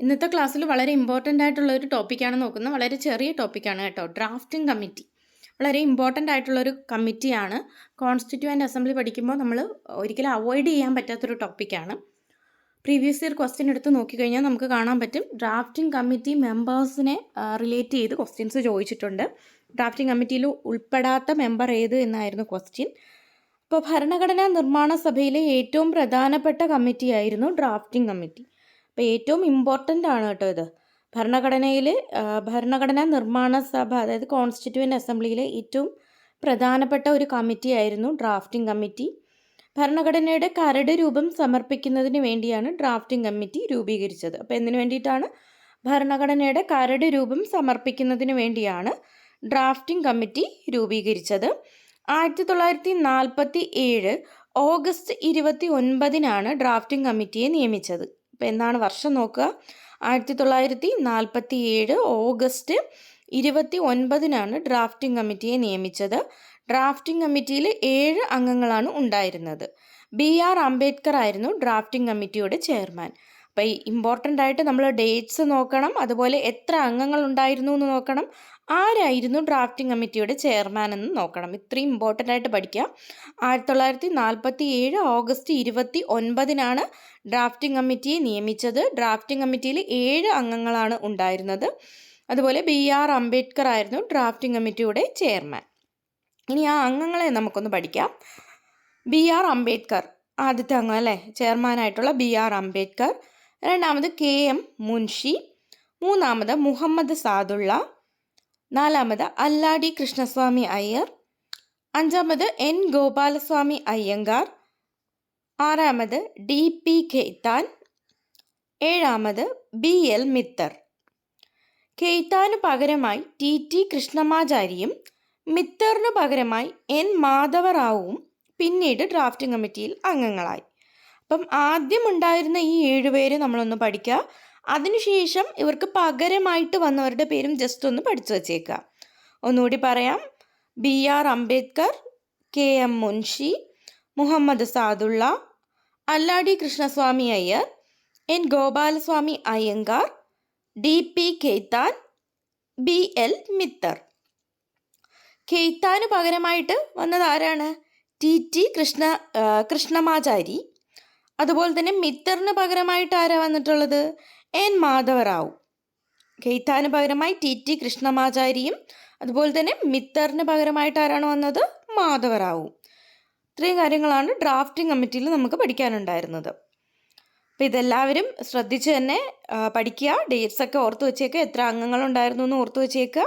ഇന്നത്തെ ക്ലാസ്സിൽ വളരെ ഇമ്പോർട്ടന്റ് ആയിട്ടുള്ള ഒരു ടോപ്പിക്കാണ് നോക്കുന്നത്. വളരെ ചെറിയ ടോപ്പിക്കാണ് കേട്ടോ. ഡ്രാഫ്റ്റിംഗ് കമ്മിറ്റി വളരെ ഇമ്പോർട്ടന്റ് ആയിട്ടുള്ളൊരു കമ്മിറ്റിയാണ് കോൺസ്റ്റിറ്റ്യൂവന്റ് അസംബ്ലി പഠിക്കുമ്പോൾ നമ്മൾ ഒരിക്കലും അവോയ്ഡ് ചെയ്യാൻ പറ്റാത്തൊരു ടോപ്പിക്കാണ് പ്രീവിയസ് ഇയർ ക്വസ്റ്റ്യൻ എടുത്ത് നോക്കിക്കഴിഞ്ഞാൽ നമുക്ക് കാണാൻ പറ്റും. ഡ്രാഫ്റ്റിംഗ് കമ്മിറ്റി മെമ്പേഴ്സിനെ റിലേറ്റ് ചെയ്ത് ക്വസ്റ്റ്യൻസ് ചോദിച്ചിട്ടുണ്ട്. ഡ്രാഫ്റ്റിംഗ് കമ്മിറ്റിയിൽ ഉൾപ്പെടാത്ത മെമ്പർ ഏത് എന്നായിരുന്നു ക്വസ്റ്റ്യൻ അപ്പോൾ ഭരണഘടനാ നിർമ്മാണ സഭയിലെ ഏറ്റവും പ്രധാനപ്പെട്ട കമ്മിറ്റിയായിരുന്നു ഡ്രാഫ്റ്റിംഗ് കമ്മിറ്റി അപ്പോൾ ഏറ്റവും ഇമ്പോർട്ടന്റ് ആണ് കേട്ടോ ഇത്. ഭരണഘടനയിൽ ഭരണഘടനാ നിർമ്മാണ സഭ അതായത് കോൺസ്റ്റിറ്റ്യൂവന്റ് അസംബ്ലിയിലെ ഏറ്റവും പ്രധാനപ്പെട്ട ഒരു കമ്മിറ്റി ആയിരുന്നു ഡ്രാഫ്റ്റിംഗ് കമ്മിറ്റി ഭരണഘടനയുടെ കരട് രൂപം സമർപ്പിക്കുന്നതിന് വേണ്ടിയാണ് ഡ്രാഫ്റ്റിംഗ് കമ്മിറ്റി രൂപീകരിച്ചത്. അപ്പോൾ എന്തിനു വേണ്ടിയിട്ടാണ്? ഭരണഘടനയുടെ കരട് രൂപം സമർപ്പിക്കുന്നതിന് വേണ്ടിയാണ് ഡ്രാഫ്റ്റിംഗ് കമ്മിറ്റി രൂപീകരിച്ചത്. ആയിരത്തി തൊള്ളായിരത്തി നാൽപ്പത്തി ഏഴ് ഓഗസ്റ്റ് ഇരുപത്തി ഒൻപതിനാണ് ഡ്രാഫ്റ്റിംഗ് കമ്മിറ്റിയെ നിയമിച്ചത്. എന്നാണ് വർഷം നോക്കുക? ആയിരത്തി തൊള്ളായിരത്തി നാൽപ്പത്തി ഏഴ് ഓഗസ്റ്റ് ഇരുപത്തി ഒൻപതിനാണ് ഡ്രാഫ്റ്റിംഗ് കമ്മിറ്റിയെ നിയമിച്ചത്. ഡ്രാഫ്റ്റിംഗ് കമ്മിറ്റിയിൽ ഏഴ് അംഗങ്ങളാണ് ഉണ്ടായിരുന്നത്. ബി ആർ അംബേദ്കർ ആയിരുന്നു ഡ്രാഫ്റ്റിംഗ് കമ്മിറ്റിയുടെ ചെയർമാൻ. അപ്പോൾ ഇമ്പോർട്ടന്റ് ആയിട്ട് നമ്മൾ ഡേറ്റ്സ് നോക്കണം അതുപോലെ എത്ര അംഗങ്ങൾ ഉണ്ടായിരുന്നു എന്ന് നോക്കണം ആരായിരുന്നു ഡ്രാഫ്റ്റിംഗ് കമ്മിറ്റിയുടെ ചെയർമാൻ എന്ന് നോക്കണം. ഇത്രയും ഇമ്പോർട്ടന്റ് ആയിട്ട് പഠിക്കുക ആയിരത്തി തൊള്ളായിരത്തി നാൽപ്പത്തി ഏഴ് ഓഗസ്റ്റ് ഇരുപത്തി ഒൻപതിനാണ് ഡ്രാഫ്റ്റിംഗ് കമ്മിറ്റിയെ നിയമിച്ചത്. ഡ്രാഫ്റ്റിംഗ് കമ്മിറ്റിയിൽ ഏഴ് അംഗങ്ങളാണ് ഉണ്ടായിരുന്നത്. അതുപോലെ ബി ആർ അംബേദ്കർ ആയിരുന്നു ഡ്രാഫ്റ്റിംഗ് കമ്മിറ്റിയുടെ ചെയർമാൻ ഇനി ആ അംഗങ്ങളെ നമുക്കൊന്ന് പഠിക്കാം. ബി ആർ അംബേദ്കർ ആദ്യത്തെ അംഗം അല്ലേ? ചെയർമാനായിട്ടുള്ള ബി ആർ അംബേദ്കർ. രണ്ടാമത് കെ എം മുൻഷി. മൂന്നാമത് മുഹമ്മദ് സാദുള്ള. നാലാമത് അല്ലാടി കൃഷ്ണസ്വാമി അയ്യർ. അഞ്ചാമത് എൻ ഗോപാലസ്വാമി അയ്യങ്കാർ. ആറാമത് ഡി പി ഖെയ്ത്താൻ ഏഴാമത് ബി എൽ മിത്തർ. ഖെയ്ത്താന് പകരമായി ടി ടി കൃഷ്ണമാചാരിയും മിത്തറിനു പകരമായി എൻ മാധവറാവുവും പിന്നീട് ഡ്രാഫ്റ്റിംഗ് കമ്മിറ്റിയിൽ അംഗങ്ങളായി. അപ്പം ആദ്യം ഉണ്ടായിരുന്ന ഈ ഏഴുപേര് നമ്മളൊന്ന് പഠിക്കുക അതിനുശേഷം ഇവർക്ക് പകരമായിട്ട് വന്നവരുടെ പേരും ജസ്റ്റ് ഒന്ന് പഠിച്ചു വച്ചേക്കുക ഒന്നുകൂടി പറയാം. B R Ambedkar K M Munshi Muhammad Saadulla Alladi Krishnaswami Iyer N Gopalaswami Ayyangar D P Khaitan B L Mitter. കെയ്ത്താന് പകരമായിട്ട് വന്നത് ആരാണ്? T T Krishna Krishnamachari. അതുപോലെ തന്നെ മിത്തറിന് പകരമായിട്ട് ആരാ വന്നിട്ടുള്ളത്? എൻ മാധവറാവു. കെയ്ത്താന് പകരമായി ടി ടി കൃഷ്ണമാചാരിയും അതുപോലെ തന്നെ മിത്തറിന് പകരമായിട്ട് ആരാണ് വന്നത്? മാധവറാവു. ഇത്രയും കാര്യങ്ങളാണ് ഡ്രാഫ്റ്റിംഗ് കമ്മിറ്റിയിൽ നമുക്ക് പഠിക്കാനുണ്ടായിരുന്നത്. അപ്പോൾ ഇതെല്ലാവരും ശ്രദ്ധിച്ച് തന്നെ പഠിക്കുക. ഡേറ്റ്സ് ഒക്കെ ഓർത്ത് വെച്ചേക്കുക. എത്ര അംഗങ്ങളുണ്ടായിരുന്നു എന്ന് ഓർത്ത് വെച്ചേക്കുക.